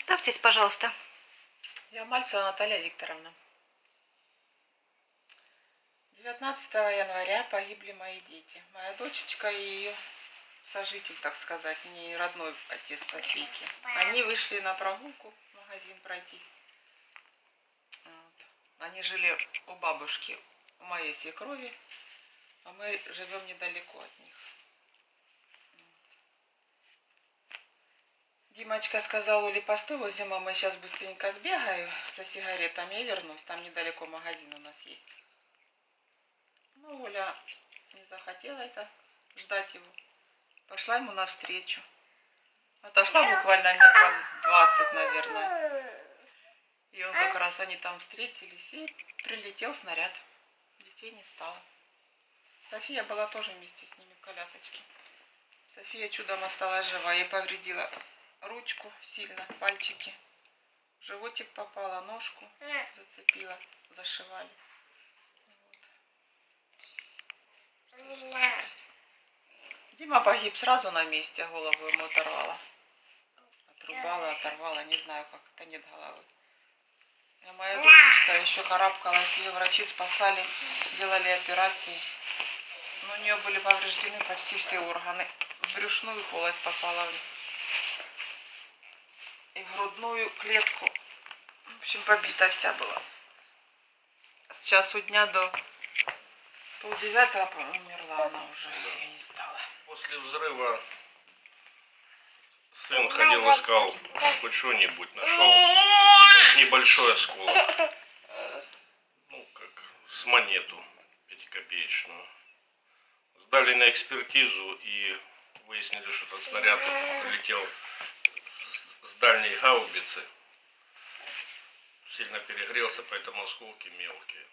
Представьтесь, пожалуйста. Я Мальцева Наталья Викторовна. 19 января погибли мои дети. Моя дочечка и ее сожитель, так сказать, не родной отец Софийки. Они вышли на прогулку в магазин пройтись. Они жили у бабушки, у моей свекрови, а мы живем недалеко от них. Димочка сказал Оле, постой возле мамы, сейчас быстренько сбегаю за сигаретами и вернусь. Там недалеко магазин у нас есть. Ну, Оля не захотела это ждать его. Пошла ему навстречу. Отошла буквально метров 20, наверное. И он как раз, они там встретились, и прилетел снаряд. Детей не стало. София была тоже вместе с ними в колясочке. София чудом осталась жива. Ей повредила ручку сильно, пальчики. В животик попала, ножку зацепила, зашивали. Вот. Дима погиб сразу на месте, голову ему оторвала. Отрубала, оторвала, не знаю как, это нет головы. А моя дочечка еще карабкалась, ее врачи спасали, делали операции. Но у нее были повреждены почти все органы. В брюшную полость попала и в грудную клетку. В общем, побита вся была. С часу дня до полдевятого, умерла она уже. Я не стала. После взрыва сын ходил, искал хоть что-нибудь, нашел небольшой осколок. Ну, как с монету пятикопеечную. Сдали на экспертизу и выяснили, что этот снаряд прилетел дальней гаубицы. Сильно перегрелся, поэтому осколки мелкие.